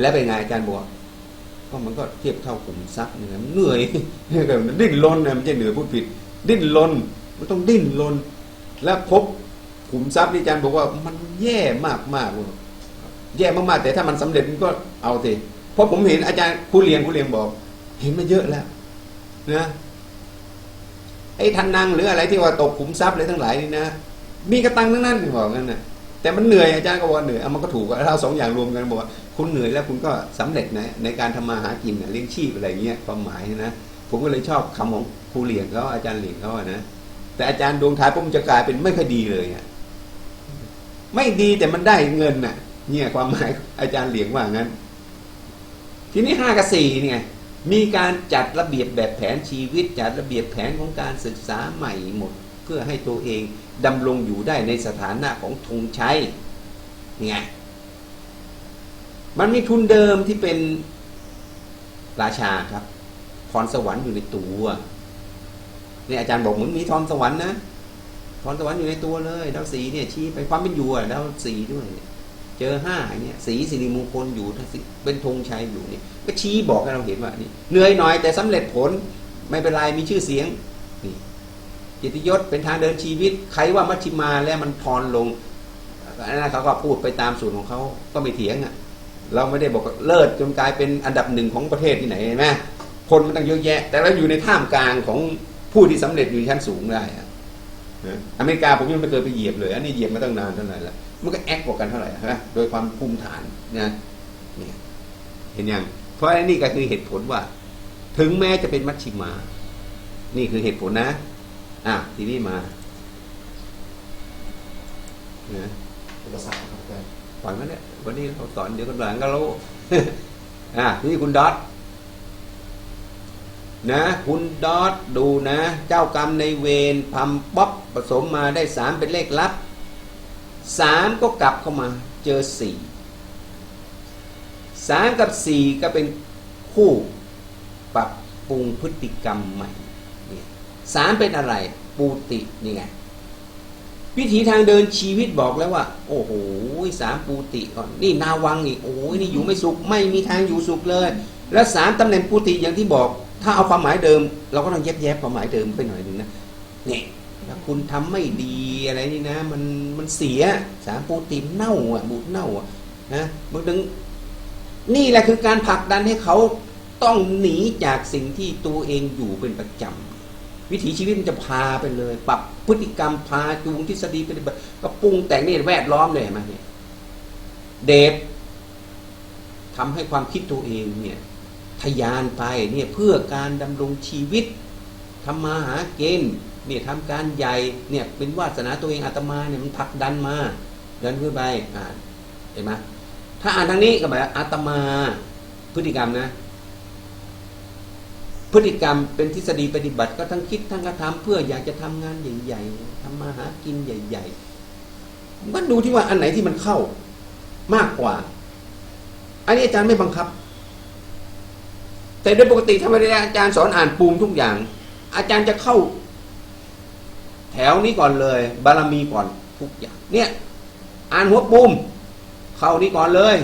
แล้วเป็นไงอาจารย์บอกก็มันก็เทียบเท่าขุมทรัพย์เนี่ยมันเหนื่อยมันดิ้นรนนะมันจะเหนื่อยพูดผิด ดิ้นรนมันต้องดิ้นรนแล้วพบขุมทรัพย์ที่อาจารย์บอกว่ามันแย่มากมากเลยแย่มากๆแต่ถ้ามันสำเร็จมันก็เอาสิเพราะผมเห็นอาจารย์ผู้เรียนผู้เรียนบอก เห็นมาเยอะแล้วนะไอ้ทันนังหรืออะไรที่ว่าตกขุมทรัพย์อะไรทั้งหลายนี่นะมีกระตังทั้งนั้นบอกงั้นนะแต่มันเหนื่อยอาจารย์ก็บอกว่าเหนื่อยเอามันก็ถูกเราสองอย่างรวมกันบอก คุณเหนื่อยแล้วคุณก็สำเร็จนะในการทำมาหากินนะเลี้ยงชีพอะไรเงี้ยความหมายนะผมก็เลยชอบคำของครูเหลียงเขาอาจารย์เหลียงเขาอะนะแต่อาจารย์ดวงท้ายผมจะกลายเป็นไม่ค่อยดีเลยอะไม่ดีแต่มันได้เงินน่ะ เนี่ย ความหมายอาจารย์เหลียงว่างั้น ทีนี้ห้ากับสี่เนี่ยมีการจัดระเบียบแบบแผนชีวิต จัดระเบียบแผนของการศึกษาใหม่หมด เพื่อให้ตัวเองดำรงอยู่ได้ในสถานะของธงชัยนี่ไง มันมีทุนเดิมที่เป็นราชาครับพรสวรรค์อยู่ในตัวเนี่ยอาจารย์บอกเหมือนมีทรสวรรค์นะพรสวรรค์อยู่ในตัวเลยดาวสีเนี่ยชี้ไปความเป็นอยู่ดาวสีด้วย เจอห้าเงี้ยสีสิริมงคลอยู่ถ้าสิเป็นธงชัยอยู่นี่ก็ชี้บอกให้เราเห็นว่านี่เหนื่อยหน่อยแต่สำเร็จผลไม่เป็นไรมีชื่อเสียงนี่กียรติยศเป็นทางเดินชีวิต ใครว่ามัชชิมาแล้วมันพรลงอันนั้นเขาก็พูดไปตามสูตรของเขาก็ไม่เถียงอะ เราไม่ได้บอกเลิศจนกลายเป็นอันดับหนึ่งของประเทศที่ไหนเห็นไหมคนมันตั้งเยอะแยะ แต่เราอยู่ในท่ามกลางของผู้ที่สำเร็จอยู่ชั้นสูงได้อเมริกาผมยังไม่เคยไปเหยียบเลย อันนี้เหยียบมาตั้งนานเท่าไหร่แล้วมันก็แอคกว่ากันเท่าไหร่ฮะโดยความภูมิฐานนะเนี่ยเห็นยังเพราะอันนี้ก็คือเหตุผลว่า ถึงแม้จะเป็นมัชชิมา นี่คือเหตุผลนะอะทีนี้มานะอุปสรรครับอาจารย์ ปล่อยมันเนี่ยวันนี้เราสอนเดี๋ยวกันหลังก็รู้อะนี่คุณดอทนะ คุณดอทดูนะ เจ้ากรรมในเวรพัมป๊อปผสมมาได้สามเป็นเลขลับสามก็กลับเข้ามาเจอสี่สามกับสี่ก็เป็นคู่ปรับปรุงพฤติกรรมใหม่สามเป็นอะไร ปูตินี่ไง วิถีทางเดินชีวิตบอกแล้วว่า โอ้โหสามปูติก่อนนี่นาวังอีกโอ้ยนี่อยู่ไม่สุขไม่มีทางอยู่สุขเลย แล้วสามตำแหน่งปูติอย่างที่บอก ถ้าเอาความหมายเดิม เราก็ต้องแยบแยบความหมายเดิมไปหน่อยหนึ่งนะเนี่ยถ้าคุณทำไม่ดีอะไรนี่นะ มันมันเสียสามปูติเน่าอะบูดเน่าอะนะบางทีนี่แหละคือการผลักดันให้เขาต้องหนีจากสิ่งที่ตัวเองอยู่เป็นประจำ วิถีชีวิตมันจะพาไปเลย ปรับพฤติกรรมพาจูงทฤษฎีปฏิบัติก็ปรุงแต่งนี่แวดล้อมเลยเห็นไหมเนี่ยเดททำให้ความคิดตัวเองเนี่ยทะยานไปเนี่ยเพื่อการดำรงชีวิตทำมาหาเกณฑ์เนี่ยทำการใหญ่เนี่ยเป็นวาสนาตัวเองอาตมาเนี่ยมันผลักดันมาดันขึ้นไปอ่านเห็นไหมถ้าอ่านทางนี้ก็หมายอาตมาพฤติกรรมนะ พฤติกรรมเป็นทฤษฎีปฏิบัติก็ทั้งคิดทั้งกระทำเพื่ออยากจะทำงานใหญ่ๆทำมาหากินใหญ่ๆมันดูที่ว่าอันไหนที่มันเข้ามากกว่า อันนี้อาจารย์ไม่บังคับ แต่โดยปกติถ้าไม่ได้อาจารย์สอนอ่านปูมทุกอย่าง อาจารย์จะเข้า แถวนี้ก่อนเลย บารมีก่อนทุกอย่าง เนี่ย อ่านหัวปูมเข้านี้ก่อนเลย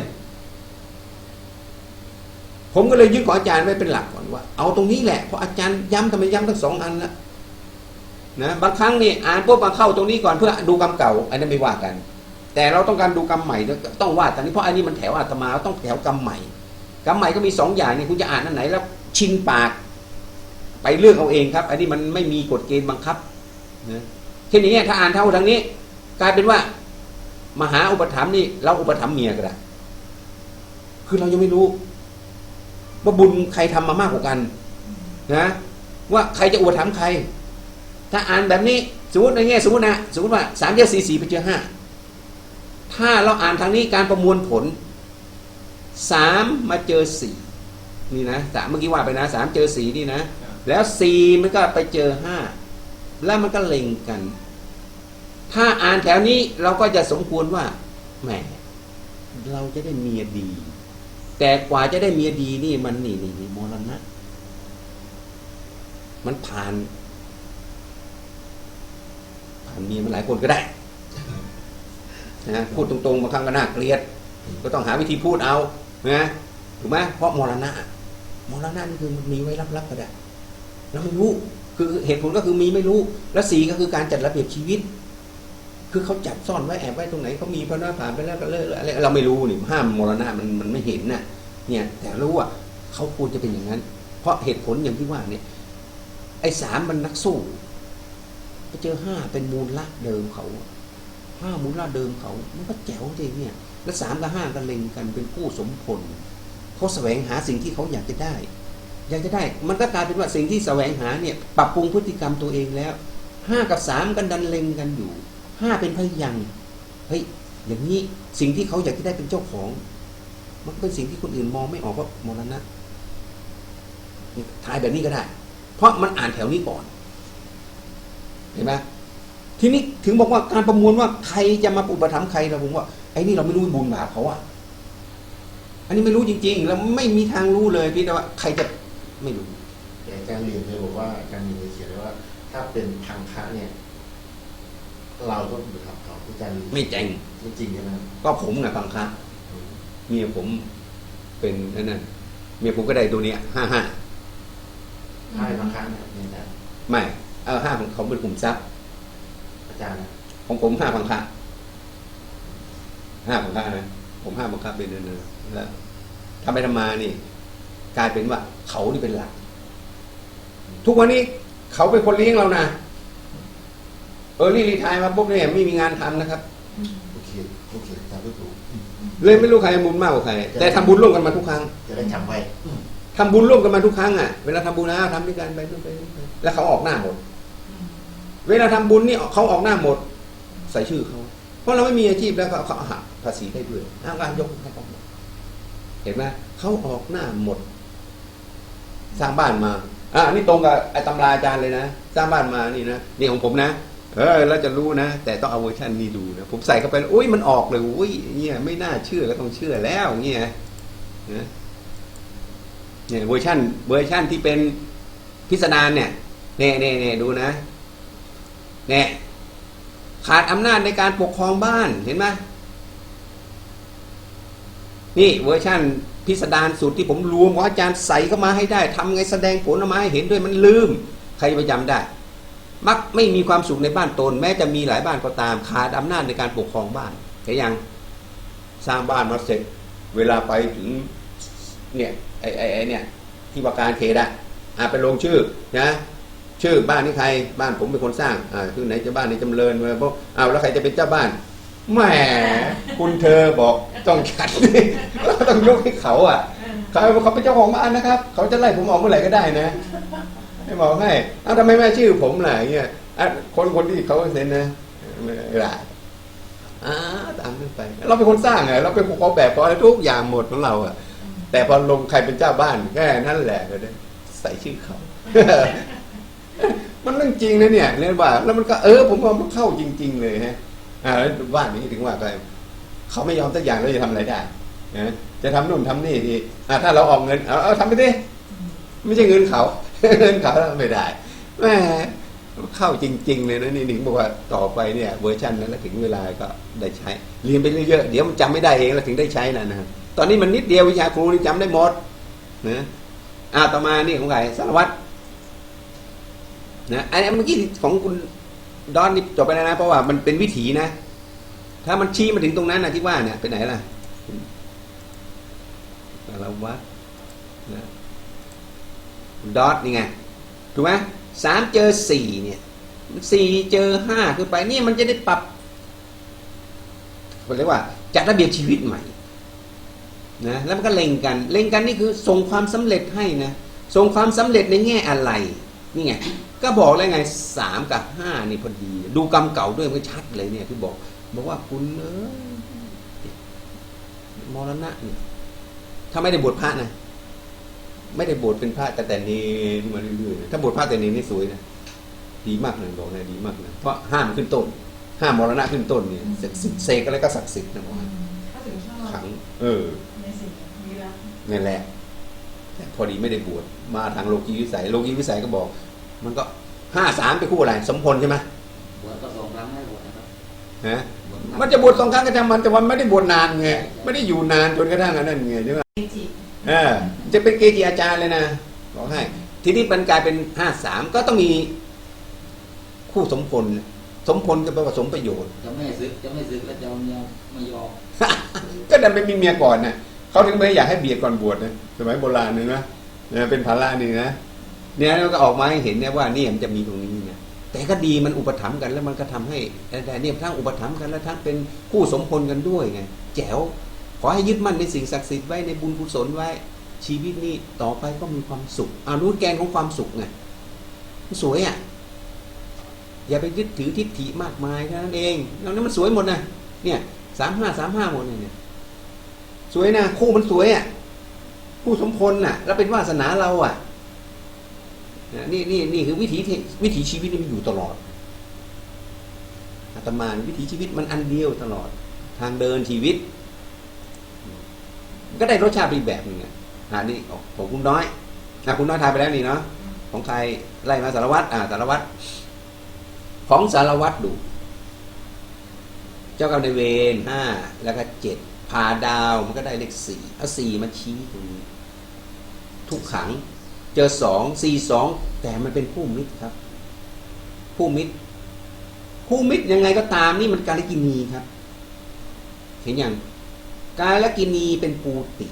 ผมก็เลยยึดของอาจารย์ไว้เป็นหลักก่อนว่า เอาตรงนี้แหละเพราะอาจารย์ย้ำทำไมย้ำทั้งสองอันละนะบางครั้งนี่อ่านปุ๊บมาเข้าตรงนี้ก่อนเพื่อดูกรรมเก่า อันนั้นไม่ว่ากัน แต่เราต้องการดูกรรมใหม่ต้องว่าตอนนี้เพราะอันนี้มันแถวอาตมาต้องแถวกรรมใหม่กรรมใหม่ก็มีสองอย่างนี่คุณจะอ่านอันไหนแล้วชินปาก ไปเลือกเอาเองครับ อันนี้มันไม่มีกฎเกณฑ์บังคับนะเช่นนี้ถ้าอ่านเท่าทางนี้ กลายเป็นว่า มหาอุปถัมภ์นี่เราอุปถัมภ์เมียก็ได้คือเรายังไม่รู้ ว่าบุญใครทำมามากกว่ากัน นะ ว่าใครจะอุปถัมภ์ใคร ถ้าอ่านแบบนี้สมมติในแง่สมมตินะสมมติว่าสามเจอสี่สี่ไปเจอห้าถ้าเราอ่านทางนี้การประมวลผลสามมาเจอสี่นี่นะสามเมื่อกี้ว่าไปนะสามเจอสี่นี่นะ แล้วสี่มันก็ไปเจอห้าแล้วมันก็เล็งกัน ถ้าอ่านแถวนี้เราก็จะสมควรว่าแหมเราจะได้เมียดี แต่กว่าจะได้เมียดีนี่มันนี่นี่นี่มรณะ มันผ่าน ผ่านเมียมันหลายคนก็ได้นะพูดตรงๆบางครั้งก็น่าเกลียด ก็ต้องหาวิธีพูดเอานะถูกไหมเพราะมรณะมรณะนี่คือมันมีไว้รับรับก็ได้เราไม่รู้ คือเหตุผลก็คือมีไม่รู้ และสีก็คือการจัดระเบียบชีวิต คือเขาจับซ่อนไว้แอบไว้ตรงไหนเขามีเพราะนาผ่านไปแล้วก็เลิกอะไรเราไม่รู้นี่ห้ามมรณะมันมันไม่เห็นน่ะ เนี่ย แต่รู้ว่าเขาควรจะเป็นอย่างนั้น เพราะเหตุผลอย่างที่ว่าเนี่ย ไอ้สามมันนักสู้ไปเจอห้าเป็นมูลละเดิมเขาห้ามูลละเดิมเขา มันก็แจ๋วจริงเนี่ย แล้วสามกับห้าก็เล็งกันเป็นคู่สมผลเขาแสวงหาสิ่งที่เขาอยากจะได้ อยากจะได้ มันก็กลายเป็นว่าสิ่งที่แสวงหาเนี่ย ปรับปรุงพฤติกรรมตัวเองแล้วห้ากับสามกันดันเล็งกันอยู่ ห้าเป็นพยังเฮ้ยอย่างนี้สิ่งที่เขาอยากจะได้เป็นเจ้าของ มันก็เป็นสิ่งที่คนอื่นมองไม่ออกว่ามรณะทายแบบนี้ก็ได้ เพราะมันอ่านแถวนี้ก่อน เห็นไหมทีนี้ถึงบอกว่าการประมวลว่าใครจะมาอุปถัมภ์ใครเราผมว่าไอ้นี่เราไม่รู้บุญบาปเขาอะอันนี้ไม่รู้จริงๆแล้วไม่มีทางรู้เลยพี่แต่ว่าใครจะไม่รู้แต่อาจารย์เรียนเลยบอกว่าอาจารย์มีเขียนไว้ว่า ถ้าเป็นทางคะเนี่ย เราต้องไปทำเขาอาจารย์ไม่จริงไม่จริงใช่ไหมก็ผมไงฟังคะอืมเมียผมเป็นนั่นน่ะเมียผมก็ได้ตัวเนี้ยห้าห้าถ้าเป็นทางคะเนี่ยเนี่ยอาจารย์ไม่เออห้าของเขาเป็นกลุ่มทรัพย์อาจารย์นะของผมห้าพังคะห้าพังคะนะผมห้าพังคะเป็นเนินๆแล้วทำไปทำมานี่ กลายเป็นว่าเขานี่เป็นหลัก ทุกวันนี้เขาเป็นคนเลี้ยงเรานะ เออรี่รีทายมาปุ๊บเนี่ยไม่มีงานทำนะครับ โอเคโอเคอาจารย์พูดถูกเลยไม่รู้ใครบุญมากกว่าใคร แต่ทำบุญร่วมกันมาทุกครั้ง จะได้จำไว้ทำบุญร่วมกันมาทุกครั้งอะเวลาทำบุญนะทำด้วยกันไปด้วยไปด้วยไปแล้วเขาออกหน้าหมด เวลาทำบุญนี่เขาออกหน้าหมด ใส่ชื่อเขาเพราะเราไม่มีอาชีพแล้วก็เขาหักภาษีได้ด้วยอ้างการยกให้เขาหมดเห็นไหมเขาออกหน้าหมด สร้างบ้านมาอะอันนี้ตรงกับไอ้ตำราอาจารย์เลยนะสร้างบ้านมานี่นะนี่ของผมนะ เออเราจะรู้นะ แต่ต้องเอาเวอร์ชันนี้ดูนะผมใส่เข้าไปอุ้ยมันออกเลยอุ้ยเนี่ยไม่น่าเชื่อก็ต้องเชื่อแล้วเงี้ยนะเนี่ยเวอร์ชันเวอร์ชันที่เป็นพิสดารเนี่ยเนี่ยเนี่ยเนี่ยดูนะเนี่ยขาดอำนาจในการปกครองบ้านเห็นไหมนี่เวอร์ชันพิสดารสุดที่ผมรวมของอาจารย์ใส่เข้ามาให้ได้ทำไงแสดงผลออกมาให้เห็นด้วยมันลืม ใครจะไปจำได้ มักไม่มีความสุขในบ้านตน แม้จะมีหลายบ้านก็ตาม ขาดอำนาจในการปกครองบ้านเห็นยังสร้างบ้านมาเสร็จ เวลาไปถึงเนี่ยไอ้ไอ้ไอ้เนี่ยที่ว่าการเขตอะอ่าไปลงชื่อนะชื่อบ้านนี่ใครบ้านผมเป็นคนสร้างอ่าชื่อไหนจะบ้านไหนจำเริญมาพวกอ้าแล้วใครจะเป็นเจ้าบ้านแหมคุณเธอบอกต้องฉันเราต้องยกให้เขาอะเขาเขาเป็นเจ้าของบ้านนะครับ เขาจะไล่ผมออกเมื่อไหร่ก็ได้นะ ให้บอกให้เอ้าทำไมแม่ชื่อผมล่ะเงี้ยคนคนที่เขาเซ็นนะไม่ได้อ่าตามนั้นไป เราเป็นคนสร้างไงเราเป็นคนออกแบบอะไรทุกอย่างหมดของเราอะ แต่พอลงใครเป็นเจ้าบ้านแค่นั่นแหละก็ได้ใส่ชื่อเขา มันเรื่องจริงนะเนี่ยเนี่ยว่า แล้วมันก็เออ ผมว่ามันเข้าจริง ๆ เลยฮะ อ่าแล้วบ้านนี้ถึงว่าไปเขาไม่ยอมสักอย่างแล้วจะทำอะไรได้นะจะทำนู่นทำนี่ดีอ่าถ้าเราออกเงินเอาเอาทำไปดิไม่ใช่เงินเขาเงินเขาไม่ได้แหมเข้าจริง ๆ เลยนะนี่ถึงบอกว่าต่อไปเนี่ยเวอร์ชันนั้นแล้วถึงเวลาก็ได้ใช้เรียนไปเรื่อยๆเดี๋ยวมันจำไม่ได้เองแล้วถึงได้ใช้นะนะตอนนี้มันนิดเดียววิชาครูนี่จำได้หมดนะอ่าต่อมานี่ของใครสารวัตรนะไอ้เมื่อกี้ของคุณดอนนี่จบไปแล้วนะเพราะว่ามันเป็นวิถีนะ ถ้ามันชี้มาถึงตรงนั้นนะที่ว่าเนี่ยไปไหนล่ะสารวัตรนะ ดอทนี่ไงถูกไหมสามเจอสี่เนี่ยสี่เจอห้าคือไปนี่มันจะได้ปรับเรียกว่าจัดระเบียบชีวิตใหม่นะแล้วมันก็เล็งกันเล็งกันนี่คือส่งความสำเร็จให้นะส่งความสำเร็จในแง่อะไรนี่ไงก็บอกแล้วไงสามกับห้านี่พอดี ดูกรรมเก่าด้วยมันก็ชัดเลยเนี่ยที่บอกบอกว่าคุณเออมรณะเนี่ยถ้าไม่ได้บวชพระนะ ไม่ได้บวชเป็นพระแต่แต่เนรมาเรื่อยๆถ้าบวชพระแต่เนรนี่สวยนะดีมากเลยบอกเลยดีมากเลยเพราะห้ามขึ้นต้น ห้ามมรณะขึ้นต้นเนี่ยศักดิ์สิทธิ์เสกอะไรก็ศักดิ์สิทธิ์นะบอกให้เขาถึงชอบขังเออในสิ่งนี้ละนั่นแหละแต่พอดีไม่ได้บวชมาทางโลกีวิสัย โลกีวิสัยก็บอก มันก็ห้าสามไปคู่อะไร สมพลใช่ไหมบวชก็สองครั้งให้บวชนะครับฮะบวชม มันจะบวชสองครั้งก็ทำมันแต่วันไม่ได้บวชนานไงไม่ได้อยู่นานจนกระทั่งอันนั้นไงใช่ไหมเมจิเออจะเป็นเกจิอาจารย์เลยนะบอกให้ ทีนี้มันกลายเป็นห้าสามก็ต้องมีคู่สมพลสมพลก็แปลว่าสมประโยชน์จะไม่ซึกจะไม่ซึกแล้วจะเอาเมียไม่ยอมก็ดันไปมีเมียก่อนนะเขาถึงไม่อยากให้เบียดก่อนบวชนะสมัยโบราณเนี่ยนะเนี่ยเป็นภาระนี่นะเนี่ยแล้วก็ออกมาให้เห็นเนี่ยว่านี่มันจะมีตรงนี้นะ แต่ก็ดีมันอุปถัมภ์กันแล้วมันก็ทำให้แต่เนี่ยทั้งอุปถัมภ์กันแล้วทั้งเป็นคู่สมพลกันด้วยไงแจ๋วขอให้ยึดมั่นในสิ่งศักดิ์สิทธิ์ไว้ในบุญกุศลไว้ ชีวิตนี้ต่อไปก็มีความสุขอารู้แกนของความสุขไงสวยอะอย่าไปยึดถือทิฏฐิมากมายแค่นั้นเองแล้วนั้นมันสวยหมดนะเนี่ยสามห้าสามห้าหมดเลยเนี่ยสวยนะคู่มันสวยอะคู่สมพลน่ะ แล้วเป็นวาสนาเราอะ นี่นี่นี่คือวิถีที่วิถีชีวิตนี่มันอยู่ตลอดอาตมาวิถีชีวิตมันอันเดียวตลอด ทางเดินชีวิต ก็ได้รสชาติไปอีกแบบหนึ่งอะนี่ของคุณน้อยอะคุณน้อยทายไปแล้วนี่เนาะของใครไล่มาสารวัตรอ่าสารวัตรของสารวัตรดู เจ้ากรรมนายเวรห้าแล้วก็เจ็ดพาดาวมันก็ได้เลขสี่เอาสี่มาชี้ตรงนี้ทุกขัง เจอสองสี่สองแต่มันเป็นผู้มิตรครับ ผู้มิตร ผู้มิตรยังไงก็ตามนี่มันการกินีครับ เห็นยังกาละกินีเป็นปูติ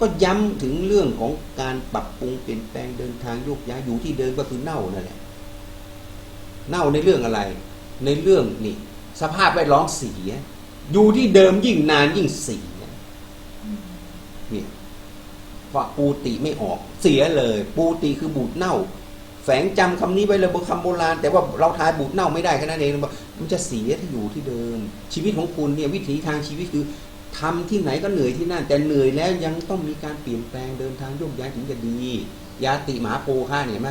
ก็ย้ำถึงเรื่องของการปรับปรุงเปลี่ยนแปลงเดินทางโยกย้ายอยู่ที่เดิมก็คือเน่านั่นแหละเน่าในเรื่องอะไร ในเรื่องนี่สภาพแวดล้อมเสีย อยู่ที่เดิมยิ่งนานยิ่งเสียเนี่ย ว่าปูติไม่ออก เสียเลย ปูติคือบูดเน่า แฝงจำคำนี้ไว้เลยบนคำโบราณ แต่ว่าเราทายบูดเน่าไม่ได้แค่นั้นเองมันจะเสียถ้าอยู่ที่เดิม ชีวิตของคุณเนี่ยวิถีทางชีวิตคือทำที่ไหนก็เหนื่อยที่นั่น แต่เหนื่อยแล้วยังต้องมีการเปลี่ยนแปลงเดินทางโยกย้ายถึงจะดี ยาติหมาโพค่าเนี่ยเห็นไหม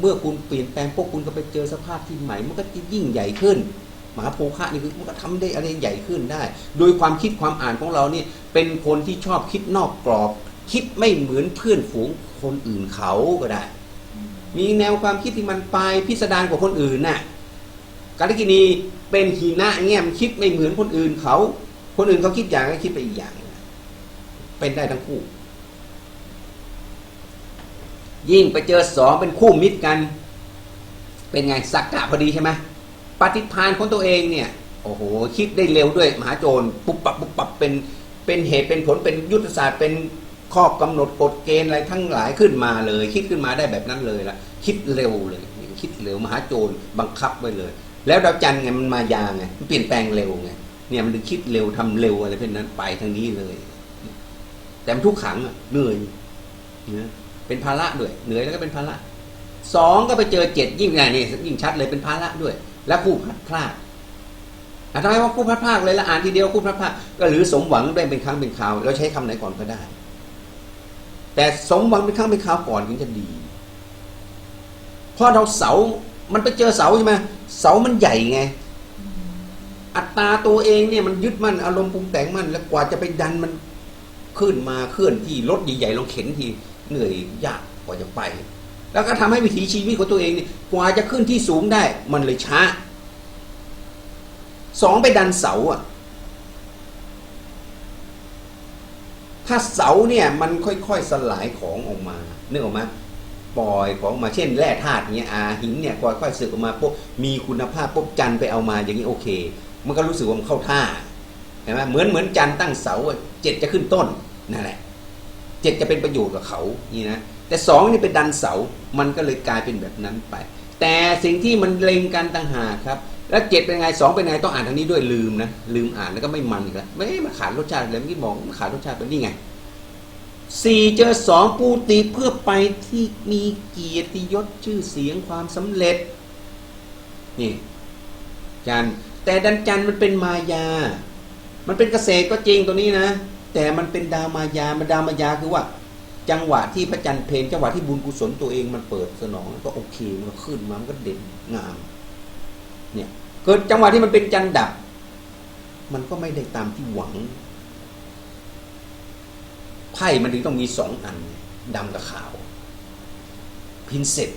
เมื่อคุณเปลี่ยนแปลงพวกคุณก็ไปเจอสภาพที่ใหม่มันก็จะยิ่งใหญ่ขึ้นหมาโพคะนี่คือมันก็ทำได้อะไรใหญ่ขึ้นได้ โดยความคิดความอ่านของเราเนี่ยเป็นคนที่ชอบคิดนอกกรอบ คิดไม่เหมือนเพื่อนฝูงคนอื่นเขาก็ได้ มีแนวความคิดที่มันปลายพิสดารกว่าคนอื่นน่ะกาลกินีเป็นหีนะเงี้ยมันคิดไม่เหมือนคนอื่นเขา คนอื่นเขาคิดอย่างก็คิดไปอีกอย่าง เป็นได้ทั้งคู่ ยิ่งไปเจอสองเป็นคู่มิตรกัน เป็นไงสักกะพอดีใช่ไหมปฏิภาณของตัวเองเนี่ยโอ้โหคิดได้เร็วด้วยมหาโจรปุบปับปุบปับเป็นเป็นเหตุเป็นผลเป็นยุทธศาสตร์เป็น ข้อกำหนดกฎเกณฑ์อะไรทั้งหลายขึ้นมาเลย คิดขึ้นมาได้แบบนั้นเลยละคิดเร็วเลย คิดเร็วมหาโจรบังคับไว้เลย แล้วดาวจันทร์ไงมันมายาไงมันเปลี่ยนแปลงเร็วไงเนี่ยมันถึงคิดเร็วทำเร็วอะไรเป็นนั้นไปทางนี้เลย แต่มันทุกขังอะเหนื่อยนะเป็นภาระด้วยเหนื่อยแล้วก็เป็นภาระสองก็ไปเจอเจ็ดยิ่งไงนี่ยิ่งชัดเลยเป็นภาระด้วย และคู่พลัดพลาดอะทำไมว่าคู่พลัดพลาดเลยละอ่านทีเดียวคู่พลัดพลาดก็หรือสมหวังได้เป็นครั้งเป็นคราวเราใช้คำไหนก่อนก็ได้ แต่สมหวังเป็นครั้งเป็นคราวก่อนถึงจะดี เพราะเราเสา มันไปเจอเสาใช่ไหมเสามันใหญ่ไง อัตราตัวเองเนี่ยมันยึดมั่นอารมณ์ปรุงแต่งมั่นแล้วกว่าจะไปดันมันขึ้นมาเคลื่อนที่รถใหญ่ๆลองเข็นทีเหนื่อยยากกว่าจะไป แล้วก็ทำให้วิถีชีวิตของตัวเองเนี่ยกว่าจะขึ้นที่สูงได้ มันเลยช้าสองไปดันเสาอะ ถ้าเสาเนี่ยมันค่อยๆสลายของออกมาเนึกออกไหมปล่อยของมาเช่นแร่ธาตุเนี่ยอาหินเนี่ยค่อยๆสึกออกมาปุ๊บมีคุณภาพปุ๊บจันไปเอามาอย่างนี้โอเค มันก็รู้สึกว่ามันเข้าท่าเห็นไหมเหมือนเหมือนจันตั้งเสาเจ็ดจะขึ้นต้นนั่นแหละเจ็ดจะเป็นประโยชน์กับเขานี่นะแต่สองนี่เป็นดันเสามันก็เลยกลายเป็นแบบนั้นไป แต่สิ่งที่มันเล็งกันต่างหากครับ แล้วเจ็ดเป็นไงสองเป็นไงต้องอ่านทางนี้ด้วยลืมนะลืมอ่านแล้วก็ไม่มันอีกแล้วไม่มาขาดรสชาติเลยเมื่อกี้บอกมันขาดรสชาติไปนี่ไงสี่เจอสองปูติเพื่อไปที่มีเกียรติยศชื่อเสียงความสำเร็จนี่จันแต่ดันจันมันเป็นมายา มันเป็นเกษตรก็จริงตัวนี้นะ แต่มันเป็นดาวมายามันดาวมายาคือว่า จังหวะที่พระจันทร์เพลงจังหวะที่บุญกุศลตัวเองมันเปิดสนองก็โอเคมันขึ้นมามันก็เด่นงามเนี่ย เกิดจังหวะที่มันเป็นจันดับ มันก็ไม่ได้ตามที่หวังไพ่มันถึงต้องมีสองอันดำกับขาว พินเสร็จ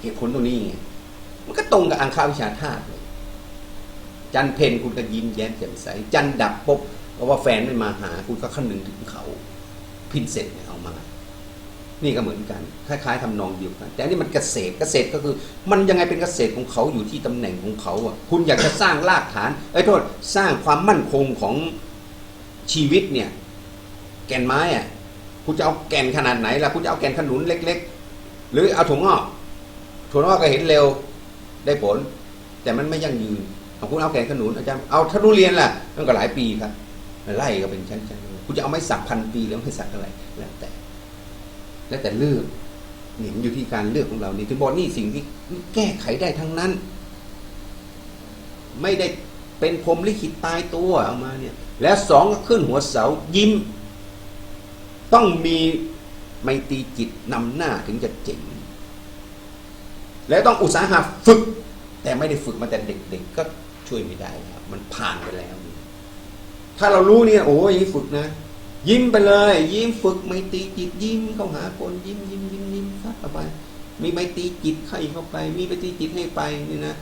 เหตุผลตรงนี้ มันก็ตรงกับอังคาวิชาธาตุจันเพนคุณก็ยิ้มแย้มแจ่มใส จันดับปุ๊บเพราะว่าแฟนไม่มาหา คุณก็คำนึงถึงเขา พินเสร็จเนี่ยเอามา นี่ก็เหมือนกันคล้ายๆทำนองเดียวกัน แต่อันนี่มันเกษตรเกษตรก็คือ มันยังไงเป็นเกษตรของเขาอยู่ที่ตำแหน่งของเขาอะคุณอยากจะสร้างรากฐานเอ้โทษสร้างความมั่นคงของชีวิตเนี่ย แก่นไม้อะคุณจะเอาแก่นขนาดไหนล่ะคุณจะเอาแก่นขนุนเล็ก ๆ หรือเอาถั่วงอกถั่วงอกก็เห็นเร็วได้ผล แต่มันไม่ยั่งยืนเอาคุณเอาแก่นขนุนอาจารย์เอาถ้าทุเรียนล่ะมันก็หลายปีครับไล่ก็เป็นชั้นๆคุณจะเอาไม้สักพันปีแล้วไม่สักอะไรแล้วแต่ แล้วแต่เลือกนี่มันอยู่ที่การเลือกของเรานี่ถึงบอกนี่สิ่งที่แก้ไขได้ทั้งนั้น ไม่ได้เป็นพรมลิขิตตายตัวเอามาเนี่ย แล้วสองก็ขึ้นหัวเสายิ้ม ต้องมีไมตรีจิตนำหน้าถึงจะเจ๋งแล้วต้องอุตสาหะฝึก แต่ไม่ได้ฝึกมาแต่เด็กๆก็ช่วยไม่ได้ครับ มันผ่านไปแล้ว ถ้าเรารู้เนี่ยโอ้ยฝึกนะ ยิ้มไปเลย ยิ้มฝึกไมตรีจิตยิ้มเข้าหาคนยิ้มยิ้มยิ้มยิ้มฟัดเข้าไป มีไมตรีจิตให้เข้าไป มีไมตรีจิตให้ไปนี่นะ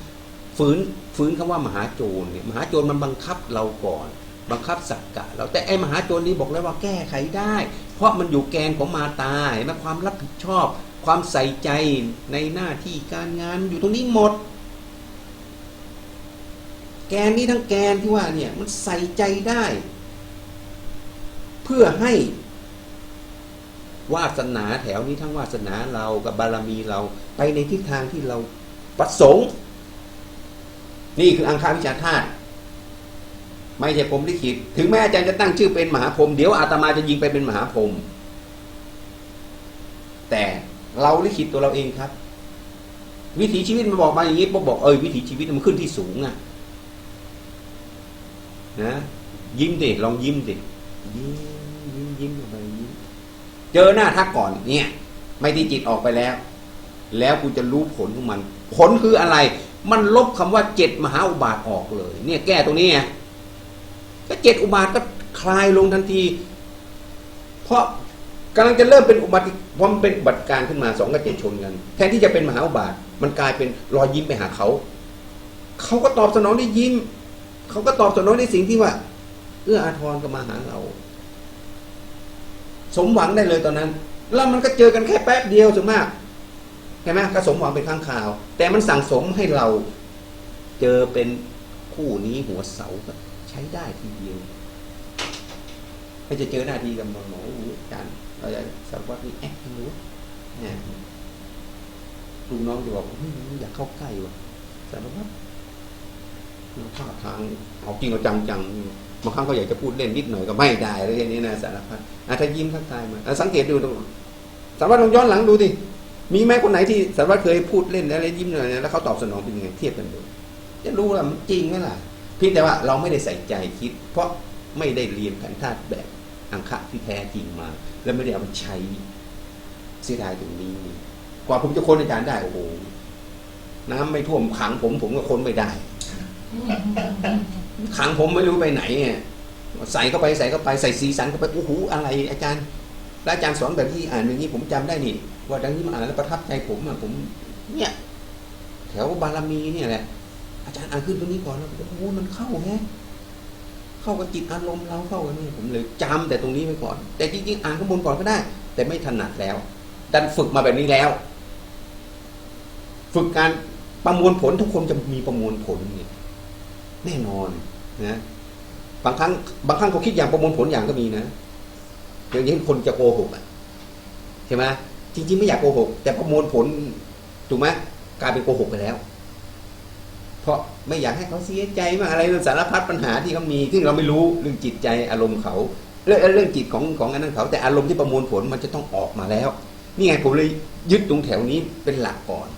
ฝืนฝืนคำว่ามหาโจรเนี่ยมหาโจรมันบังคับเราก่อน บังคับสักกะ เราแต่ไอ้มหาโจรนี้บอกแล้วว่าแก้ไขได้ เพราะมันอยู่แกนของมาตาเห็นไหมความรับผิดชอบ ความใส่ใจในหน้าที่การงานอยู่ตรงนี้หมด แกนนี้ทั้งแกนที่ว่าเนี่ยมันใส่ใจได้ พื่อให้วาสนาแถวนี้ทั้งวาสนาเรากับบารมีเราไปในทิศทางที่เราประสงค์ นี่คืออังคาวิชาธาตุไม่ใช่ผมลิขิตถึงแม้อาจารย์จะตั้งชื่อเป็นมหาพรหมเดี๋ยวอาตมาจะยิงไปเป็นมหาพรหมแต่เราลิขิตตัวเราเองครับ วิถีชีวิตมันบอกมาอย่างนี้ผมบอกเออวิถีชีวิตมันขึ้นที่สูงอะนะยิ้มดิลองยิ้มดิยิ้ม ยิ้มยิ้มออกไปยิ้เจอหน้าทักก่อนเนี่ย ไม่ที่จิตออกไปแล้ว แล้วกูจะรู้ผลของมัน ผลคืออะไร มันลบคำว่าเจ็ดมหาอุบาทออกเลย เนี่ยแก้ตรงนี้ไงก็เจ็ดอุบาทก็คลายลงทันที เพราะกำลังจะเริ่มเป็นอุบัติพราะมันเป็นอุบัติการขึ้นมาสองกับเจ็ดชนกันแทนที่จะเป็นมหาอุบาท มันกลายเป็นรอยยิ้มไปหาเขา เขาก็ตอบสนองด้วยยิ้ม เขาก็ตอบสนองในสิ่งที่ว่า เอื้ออาทรก็มาหาเรา สมหวังได้เลยตอนนั้น แล้วมันก็เจอกันแค่แป๊บเดียวส่วนมากเห็นไหมก็สมหวังเป็นครั้งคราว แต่มันสั่งสมให้เราเจอเป็นคู่นี้หัวเสาก็ใช้ได้ทีเดียวไม่จะเจอหน้าทีกับหมอหมออาจารย์เราจะสารวัตรนี่แอ๊กรู้เนี่ยลูกน้องจะบอกเฮ้ยอยากเข้าใกล้ว่ะสารวัตรท่าทางเอาจริงเอาจังจัง บางครั้งก็อยากจะพูดเล่นนิดหน่อยก็ไม่ได้อะไรอย่างนี้นะสารพัดถ้ายิ้มทักทายมาสังเกตดูดูสารวัตรลองย้อนหลังดูดิมีไหมคนไหนที่สารวัตรเคยพูดเล่นอะไรยิ้มหน่อยแล้วเขาตอบสนองเป็นยังไงเทียบกันดูจะรู้ว่ามันจริงไหมล่ะพียงแต่ว่าเราไม่ได้ใส่ใจคิด เพราะไม่ได้เรียนแผนธาตุแบบอังคะที่แท้จริงมา แล้วไม่ได้เอามาใช้เสียดายตรงนี้ กว่าผมจะค้นอาจารย์ได้โอ้โหน้ำไม่ท่วมขังผมผมก็ค้นไม่ได้ ขังผมไม่รู้ไปไหนเนี่ยใส่เข้าไปใส่เข้าไปใส่สีสันเข้าไปโอ้โหอะไร อาจารย์แล้วอาจารย์สอนแบบที่อ่านอย่างนี้ผมจำได้นี่ ว่าดังนี้มาอ่านแล้วประทับใจผมอะผม เนี่ย แถวบารมีเนี่ยแหละ อาจารย์อ่านขึ้นตรงนี้ก่อนแล้วโอ้โหมันเข้าแฮะเข้ากับจิตอารมณ์เราเข้ากันนี่ผมเลยจำแต่ตรงนี้ไว้ก่อน แต่จริงๆอ่านข้างบนก่อนก็ได้ แต่ไม่ถนัดแล้วดันฝึกมาแบบนี้แล้ว ฝึกการประมวลผลทุกคนจะมีประมวลผลเนี่ยแน่นอน นะบางครั้งบางครั้งเขาคิดอย่างประมวลผลอย่างก็มีนะอย่างนี้คนจะโกหกอะใช่ไหมจริง ๆ ไม่อยากโกหก แต่ประมวลผลถูกไหมกลายเป็นโกหกไปแล้ว เพราะไม่อยากให้เขาเสียใจมากอะไรสารพัดปัญหาที่เขามี ซึ่งเราไม่รู้เรื่องจิตใจอารมณ์เขาเรื่องเรื่องจิตของของอันนั้นเขา แต่อารมณ์ที่ประมวลผลมันจะต้องออกมาแล้ว นี่ไงผมเลยยึดตรงแถวนี้เป็นหลักก่อน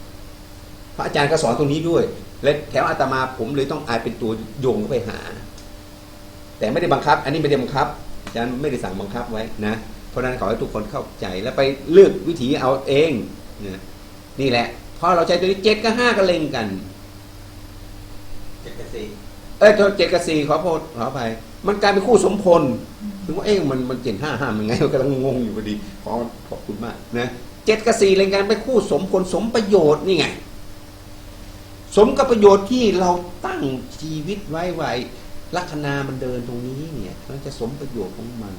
พระอาจารย์ก็สอนตรงนี้ด้วย และแถวอาตมาผมเลยต้องอายเป็นตัวโยงเข้าไปหา แต่ไม่ได้บังคับ อันนี้ไม่ได้บังคับอาจารย์ไม่ได้สั่งบังคับไว้นะ เพราะฉะนั้นขอให้ทุกคนเข้าใจแล้วไปเลือกวิธีเอาเองนะนี่แหละพอเราใช้ตัวนี้เจ็ดกับห้าก็เล็งกันเจ็ดกับสี่เอ้ยเจ็ดกับสี่ขอโทษขออภัยมันกลายเป็นคู่สมพลถึงว่าเอ๊ะมันมันเจ็ดห้าห้ามันไงกำลังงงอยู่พอดีขอขอบคุณมากนะเจ็ดกับสี่เล็งกันเป็นคู่สมพลสมประโยชน์นี่ไงส สมกับประโยชน์ที่เราตั้งชีวิตไว้ไว้ลัคนามันเดินตรงนี้เนี่ย มันจะสมประโยชน์ของมัน